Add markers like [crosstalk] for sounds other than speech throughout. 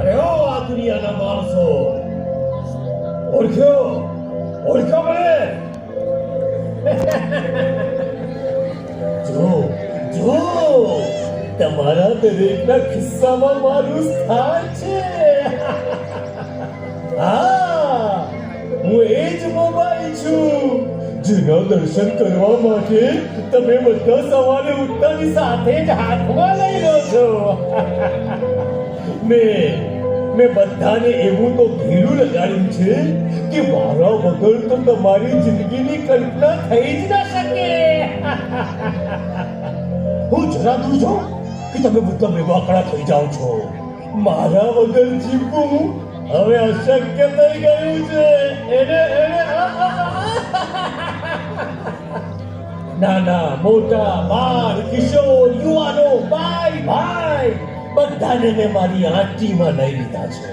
અરે ઓ આ દુનિયાના માણસો. ઓળખ્યો ઓળખ્યો મને. જો જો, તમારા દરેકના ખિસ્સામાં મારું સ્થાન છે. હા, હું એ જ મોબાઈલ છું. જેના દર્શન કરવા માટે તમે બધા સવારે ઉઠતાની સાથે જ હાથમાં લઈ લો છો. મેં મેં બધાને એવું તો ઘીરું લગાડ્યું છે કે મારા વગર તો તમારી જિંદગીની કલ્પના થઈ જ ના શકે. હું જરા દૂર છું કે તમે બધા બેવાકડા થઈ જાઓ છો. મારા વગર જીવવું હવે અશક્ય થઈ ગયું છે. એને એને આ. નાના મોટા બાળ કિશોર યુવાનો, ભાઈ ભાઈ, બધાને મેં મારી આંટીમાં લઈ લીધા છે.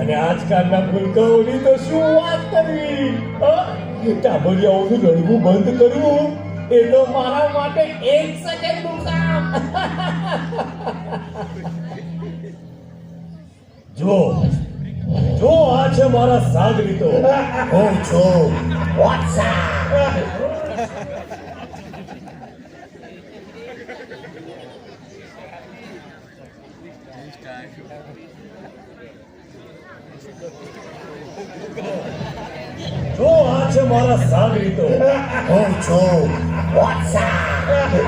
અને આજકાલના ભૂલકાઓની તો શું વાત કરવી? હા? ટાબરિયાઓનું રડવું બંધ કરવું એ તો મારા માટે એક સેકન્ડનું કામ. જો જો આ છે મારા સાગરીતો. હું છું. વોટ્સએપ જો આ છે મારા સાગરીતો હું છું વોટ્સએપ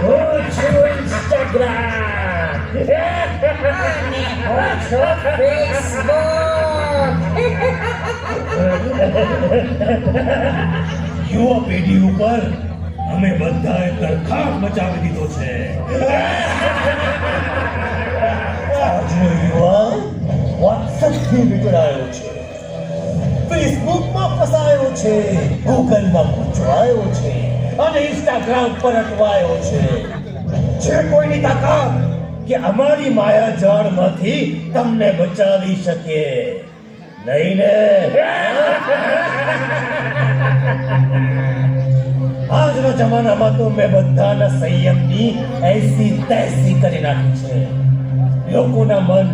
હું છું ઇન્સ્ટાગ્રામ હું છું યુવા પેઢી ઉપર અમે બધાએ તરખાટ મચાવી દીધો છે. આજનો યુવા વોટ્સએપથી નીકળાયો છે. ફેસબુકમાં ફસાયો છે ગૂગલમાં ગૂંચવાયો છે અને ઇન્સ્ટાગ્રામ પર અટવાયો છે. જે કોઈની તાકાત કે અમારી માયા જાળમાંથી તમને બચાવી શકે. નહીં ને? આજના જમાનામાં તો મેં બધાના સંયમની એસી તૈસી કરી નાખી છે. લોકોના મન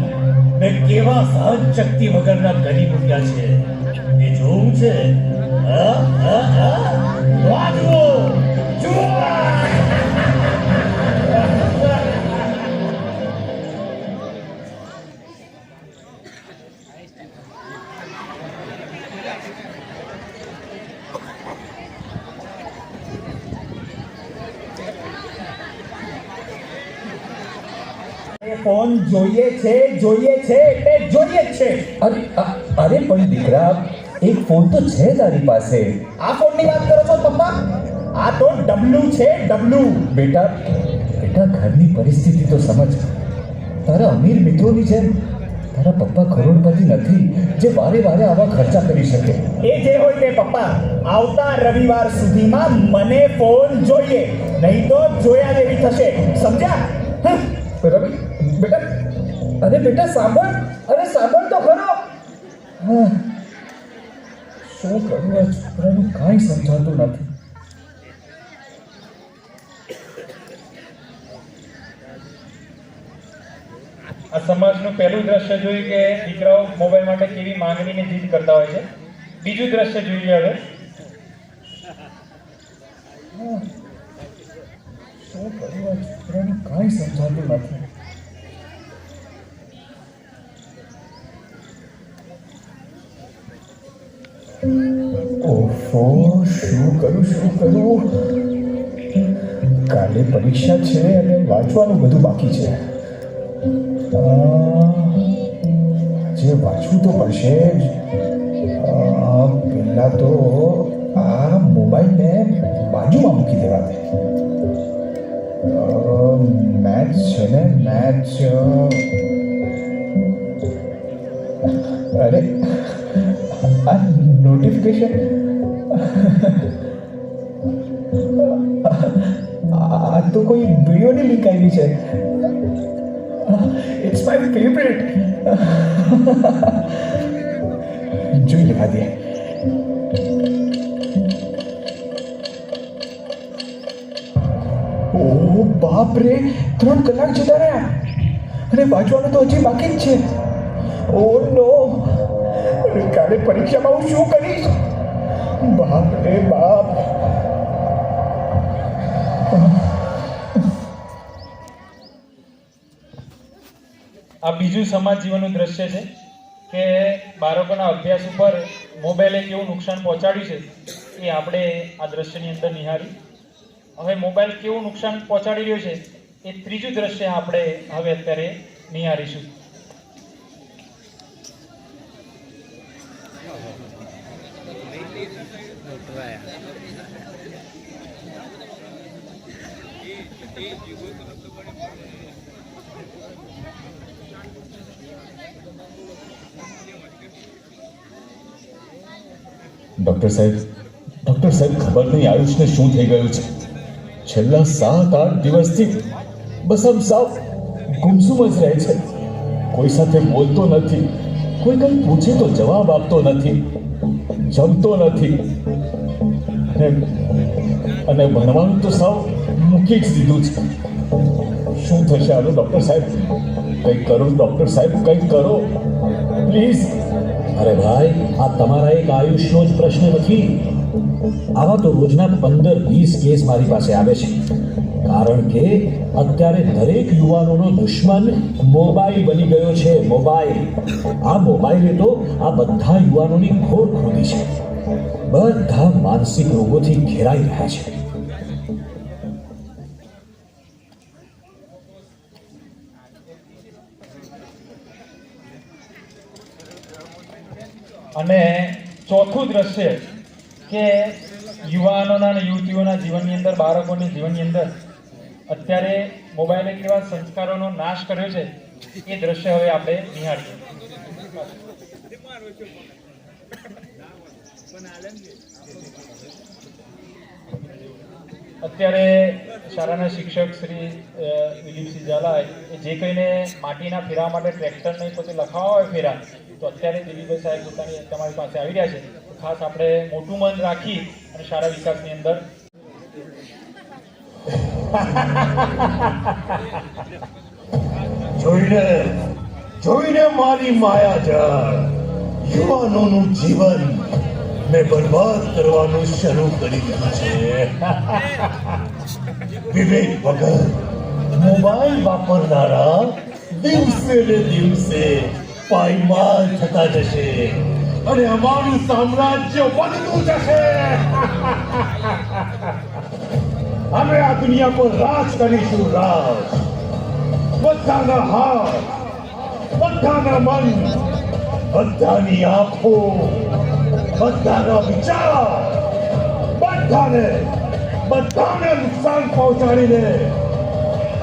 મેં કેવા સહજ શક્તિ વગરના કરી મૂક્યા છે. ફોન જોઈએ છે જોઈએ છે એટલે જોઈએ છે. અરે અરે પણ દીકરા એક ફોન તો છે તારી પાસે. આ ફોનની વાત કરો છો પપ્પા? આ તો ડબલ્યુ છે ડબલ્યુ બેટા બેટા ઘરની પરિસ્થિતિ તો સમજ. તારા અમીર મિત્રોની જેમ તારા પપ્પા કરોડપતિ નથી જે વારે વારે આવા ખર્ચા કરી શકે. એ જે હોય તે પપ્પા આવતા રવિવાર સુધીમાં મને ફોન જોઈએ. નહીં તો જોયા જેવી થશે. સમજ્યા. રવિ બેટા અરે બેટા સાંભળ. અરે સાંભળ તો ખરો. હા. શું કરું આ છોકરાનું કાંઈ સમજાતું નથી. આ સમાજનું પહેલું દ્રશ્ય જોયું કે દીકરાઓ મોબાઈલ માટે કેવી માંગણીને જીદ કરતા હોય છે. બીજું દ્રશ્ય જોઈએ હવે. શું કરું આ છોકરાનું કાંઈ સમજાતું નથી. ઓફો શું કરું શું કરું? કાલે પરીક્ષા છે અને વાંચવાનું બધું બાકી છે. જે વાંચવું તો પડશે જ. પહેલાં તો આ મોબાઈલને બાજુમાં મૂકી દેવા દે. મેથ્સ છે ને મેથ્સ અરે, આ નોટિફિકેશન આ તો કોઈ વિડીયોની લિંક આવી છે. ઇટ્સ માય ફેવરેટ જોઈ લેવા દે. ઓ બાપ રે ત્રણ કલાક જતા રહ્યા. અને વાંચવાનું તો હજી બાકી જ છે. ઓ નો, કાલે પરીક્ષામાં હું શું કરીશ? બાપ રે બાપ. આ બીજું સમાજ જીવનનું દ્રશ્ય છે કે બાળકોના અભ્યાસ ઉપર મોબાઈલે કેવું નુકસાન પહોંચાડ્યું છે એ આપણે આ દ્રશ્યની અંદર નિહાળી. હવે મોબાઈલ કેવું નુકસાન પહોંચાડી રહ્યો છે એ ત્રીજું દ્રશ્ય આપણે હવે અત્યારે નિહાળીશું. ડૉક્ટર સાહેબ, ડોક્ટર સાહેબ, ખબર નહીં આયુષને શું થઈ ગયું છે? છેલ્લા સાત, આઠ દિવસથી બસ આમ સાવ ગુમસુમ જ રહે છે. કોઈ સાથે બોલતો નથી, કોઈ કંઈ પૂછે તો જવાબ આપતો નથી, જમતો નથી. અને ભણવાનું તો સાવ મૂકી જ દીધું છે. શું થશે? આનું ડૉક્ટર સાહેબ કંઈક કરો ડૉક્ટર સાહેબ કંઈક કરો. પ્લીઝ અરે ભાઈ, આ તમારા એક આયુષનો જ પ્રશ્ન નથી. આવા તો રોજના પંદર, વીસ કેસ મારી પાસે આવે છે. કારણ કે અત્યારે દરેક યુવાનોનો દુશ્મન મોબાઈલ બની ગયો છે, મોબાઈલ. આ મોબાઈલે તો આ બધા યુવાનોની ખોટ ખોદી છે. બધા માનસિક રોગોથી ઘેરાઈ રહ્યા છે. અને ચોથું દ્રશ્ય કે યુવાનોના અને યુવતીઓના જીવનની અંદર, બાળકોની જીવનની અંદર અત્યારે મોબાઈલે કેવા સંસ્કારોનો નાશ કર્યો છે. એ દ્રશ્ય હવે આપણે નિહાળીએ. અત્યારે શાળાના શિક્ષક શ્રી દિલીપસિંહ ઝાલા એ જે કહીને માટીના ફેરા માટે ટ્રેક્ટરને પોતે લખાવા હોય ફેરા, તો અત્યારે દિલીપભાઈ સાહેબ પોતાની તમારી પાસે આવી રહ્યા છે. ખાસ આપણે મોટું મન રાખી અને શાળા વિકાસની અંદર [laughs] જોઈને જોઈને મારી માયાજાળ યુવાનોનું જીવન મેં બરબાદ કરવાનું શરૂ કરી દીધું છે. વિવેક વગર મોબાઈલ વાપરનારા દિવસે ને દિવસે પાયમાલ થતા જશે અને અમારું સામ્રાજ્ય વધતું જશે. અમે આ દુનિયા પર રાજ કરીશું, રાજ. બધાના હાથ, બધાના મન, બધાની આંખો બધાના વિચાર. બધાને બધાને નુકસાન પહોંચાડીને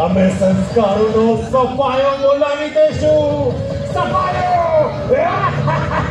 અમે સંસ્કારોનો સફાયો બોલાવી દઈશું. સફાયો!